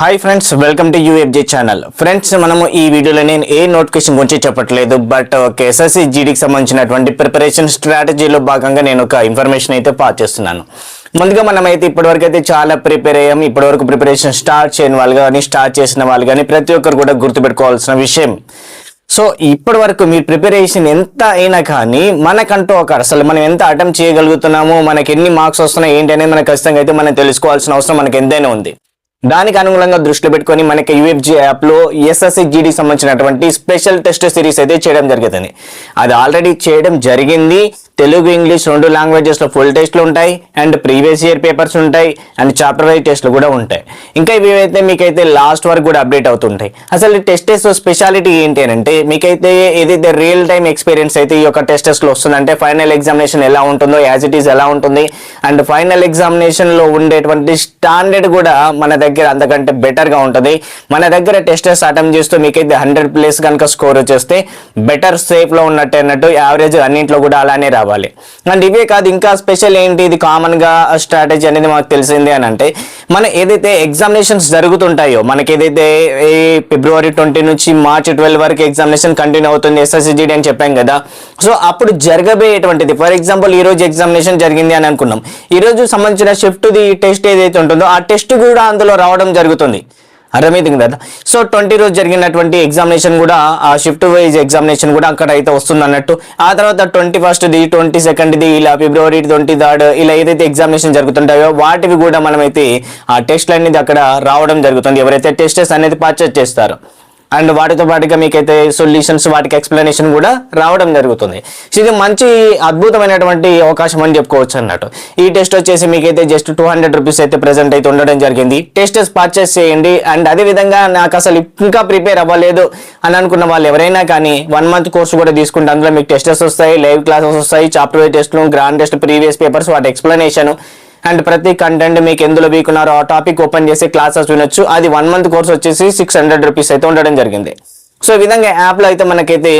Hi friends welcome to UFJ channel friends మనము ఈ వీడియోలో నేను ఏ నోటిఫికేషన్ గురించి చెప్పట్లేదు బట్ ఒక ఎస్ఎస్సి జీడీకి సంబంధించినటువంటి ప్రిపరేషన్ స్ట్రాటజీలో భాగంగా నేను ఒక ఇన్ఫర్మేషన్ అయితే పాస్ చేస్తున్నాను. ముందుగా మనమైతే ఇప్పటివరకు అయితే చాలా ప్రిపేర్ అయ్యాం. ఇప్పటివరకు ప్రిపరేషన్ స్టార్ట్ చేయని వాళ్ళు కానీ స్టార్ట్ చేసిన వాళ్ళు కానీ ప్రతి ఒక్కరు కూడా గుర్తుపెట్టుకోవాల్సిన విషయం. సో ఇప్పటి వరకు మీ ప్రిపరేషన్ ఎంత అయినా కానీ మనకంటూ ఒక అసలు మనం ఎంత అటెంప్ట్ చేయగలుగుతున్నాము మనకి ఎన్ని మార్క్స్ వస్తున్నాయి ఏంటి అనేది మనకు ఖచ్చితంగా అయితే మనం తెలుసుకోవాల్సిన అవసరం మనకి ఎంతైనా ఉంది. దానికి అనుగుణంగా దృష్టిలో పెట్టుకొని మనకి యూఎఫ్జీ యాప్లో ఎస్ఎస్సి జీడీకి సంబంధించినటువంటి స్పెషల్ టెస్ట్ సిరీస్ అయితే చేయడం జరుగుతుంది అది ఆల్రెడీ చేయడం జరిగింది. తెలుగు ఇంగ్లీష్ రెండు లాంగ్వేజెస్లో ఫుల్ టెస్ట్లు ఉంటాయి అండ్ ప్రీవియస్ ఇయర్ పేపర్స్ ఉంటాయి అండ్ చాప్టర్ వైజ్ టెస్ట్లు కూడా ఉంటాయి. ఇంకా ఇవి అయితే మీకైతే లాస్ట్ వరకు కూడా అప్డేట్ అవుతుంటాయి. అసలు టెస్టెస్ స్పెషాలిటీ ఏంటి అని అంటే మీకైతే ఏదైతే రియల్ టైం ఎక్స్పీరియన్స్ అయితే ఈ యొక్క టెస్టెస్లో వస్తుందంటే ఫైనల్ ఎగ్జామినేషన్ ఎలా ఉంటుందో యాజ్ ఇట్ ఈస్ ఎలా ఉంటుంది. అండ్ ఫైనల్ ఎగ్జామినేషన్లో ఉండేటువంటి స్టాండర్డ్ కూడా మన దగ్గర అంతకంటే బెటర్గా ఉంటుంది. మన దగ్గర టెస్టెస్ అటెంప్ట్ చేస్తూ మీకైతే హండ్రెడ్ ప్లేస్ కనుక స్కోర్ వచ్చేస్తే బెటర్ సేఫ్లో ఉన్నట్టు అన్నట్టు యావరేజ్ అన్నింటిలో కూడా అలానే రావాలి అండ్ ఇవే కాదు ఇంకా స్పెషల్ ఏంటి? ఇది కామన్గా స్ట్రాటజీ అనేది మాకు తెలిసింది అని అంటే మన ఏదైతే ఎగ్జామినేషన్స్ జరుగుతుంటాయో మనకి ఏదైతే ఈ ఫిబ్రవరి ట్వంటీ నుంచి మార్చ్ ట్వెల్వ్ వరకు ఎగ్జామినేషన్ కంటిన్యూ అవుతుంది S S C G D అని చెప్పాం కదా. సో అప్పుడు జరగబోయేటువంటిది ఫర్ ఎగ్జాంపుల్ ఈ రోజు ఎగ్జామినేషన్ జరిగింది అని అనుకున్నాం. ఈ రోజు సంబంధించిన షిఫ్ట్ ది టెస్ట్ ఏదైతే ఉంటుందో ఆ టెస్ట్ కూడా అందులో రావడం జరుగుతుంది. అర్థమైంది కదా? సో ట్వంటీ రోజు జరిగినటువంటి ఎగ్జామినేషన్ కూడా ఆ షిఫ్ట్ వైజ్ ఎగ్జామినేషన్ కూడా అక్కడ అయితే వస్తుంది అన్నట్టు ఆ తర్వాత twenty first the twenty second the ఇలా ఫిబ్రవరి ట్వంటీ థర్డ్ ఇలా ఏదైతే ఎగ్జామినేషన్ జరుగుతుంటాయో వాటివి కూడా మనమైతే ఆ టెస్ట్లు అనేది అక్కడ రావడం జరుగుతుంది. ఎవరైతే టెస్టెస్ అనేది పర్చేస్ చేస్తారో. అండ్ వాటితో పాటుగా మీకైతే సొల్యూషన్స్ వాటికి ఎక్స్ప్లెనేషన్ కూడా రావడం జరుగుతుంది. సో ఇది మంచి అద్భుతమైనటువంటి అవకాశం అని చెప్పుకోవచ్చు అన్నట్టు. ఈ టెస్ట్ వచ్చేసి మీకైతే జస్ట్ టూ హండ్రెడ్ రూపీస్ అయితే ప్రెసెంట్ అయితే ఉండడం జరిగింది. టెస్టెస్ పర్చేస్ చేయండి. అండ్ అదే విధంగా నాకు అసలు ఇంకా ప్రిపేర్ అవ్వలేదు అని అనుకున్న వాళ్ళు ఎవరైనా కానీ వన్ మంత్ కోర్స్ కూడా తీసుకుంటే అందులో మీకు టెస్టెస్ వస్తాయి లైవ్ క్లాసెస్ వస్తాయి చాప్టర్ వైజ్ టెస్ట్లు గ్రాండ్ టెస్ట్ ప్రీవియస్ పేపర్స్ వాటి ఎక్స్ప్లెనేషన్ అండ్ ప్రతి కంటెంట్ మీకు ఎందులో వీక్ ఉన్నారో ఆ టాపిక్ ఓపెన్ చేసి క్లాసెస్ వినొచ్చు. అది వన్ మంత్ కోర్స్ వచ్చేసి సిక్స్ హండ్రెడ్ రూపీస్ అయితే ఉండడం జరిగింది. సో ఈ విధంగా యాప్లో అయితే మనకైతే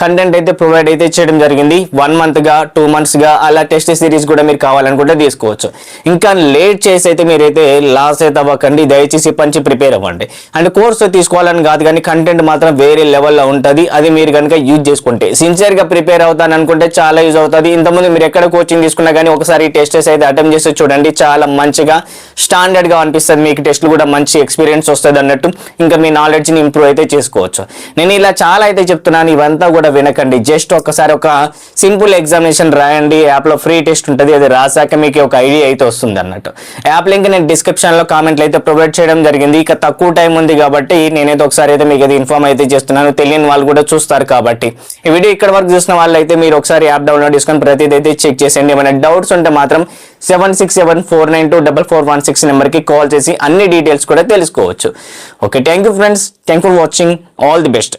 కంటెంట్ అయితే ప్రొవైడ్ అయితే చేయడం జరిగింది. వన్ మంత్గా టూ మంత్స్గా అలా టెస్ట్ సిరీస్ కూడా మీరు కావాలనుకుంటే తీసుకోవచ్చు. ఇంకా లేట్ చేసి అయితే మీరైతే లాస్ అయితే అవ్వకండి. దయచేసి పంచి ప్రిపేర్ అవ్వండి. అండ్ కోర్స్ తీసుకోవాలని కాదు కానీ కంటెంట్ మాత్రం వేరే లెవెల్లో ఉంటుంది. అది మీరు కనుక యూజ్ చేసుకుంటే. సిన్సియర్గా ప్రిపేర్ అవుతాను అనుకుంటే చాలా యూజ్ అవుతుంది. ఇంతకుముందు మీరు ఎక్కడ కోచింగ్ తీసుకున్నా కానీ ఒకసారి టెస్టెస్ అయితే అటెంప్ట్ చేసి చూడండి చాలా మంచిగా స్టాండర్డ్గా అనిపిస్తుంది. మీకు టెస్ట్లు కూడా మంచి ఎక్స్పీరియన్స్ వస్తుంది అన్నట్టు. ఇంకా మీ నాలెడ్జ్ని ఇంప్రూవ్ అయితే చేసుకోవచ్చు. నేను ఇలా చాలా అయితే చెప్తున్నాను ఇవంతా కూడా వినకండి. జస్ట్ ఒకసారి ఒక సింపుల్ ఎగ్జామినేషన్ రాయండి. యాప్లో ఫ్రీ టెస్ట్ ఉంటుంది అది రాశాక మీకు ఒక ఐడియా అయితే వస్తుంది అన్నట్టు యాప్ లింక్ నేను డిస్క్రిప్షన్లో కామెంట్లు అయితే ప్రొవైడ్ చేయడం జరిగింది. ఇక తక్కువ టైం ఉంది కాబట్టి నేనైతే ఒకసారి అయితే మీకు అది ఇన్ఫార్మ్ అయితే చేస్తున్నాను. తెలియని వాళ్ళు కూడా చూస్తారు కాబట్టి. ఈ వీడియో ఇక్కడ వరకు చూసిన వాళ్ళు అయితే మీరు ఒకసారి యాప్ డౌన్లోడ్ చేసుకొని ప్రతిదైతే అయితే చెక్ చేసేయండి. ఏమైనా డౌట్స్ ఉంటే మాత్రం seven six seven four nine two double four one six నెంబర్కి కాల్ చేసి అన్ని డీటెయిల్స్ కూడా తెలుసుకోవచ్చు. Okay thank you friends thank for watching all the best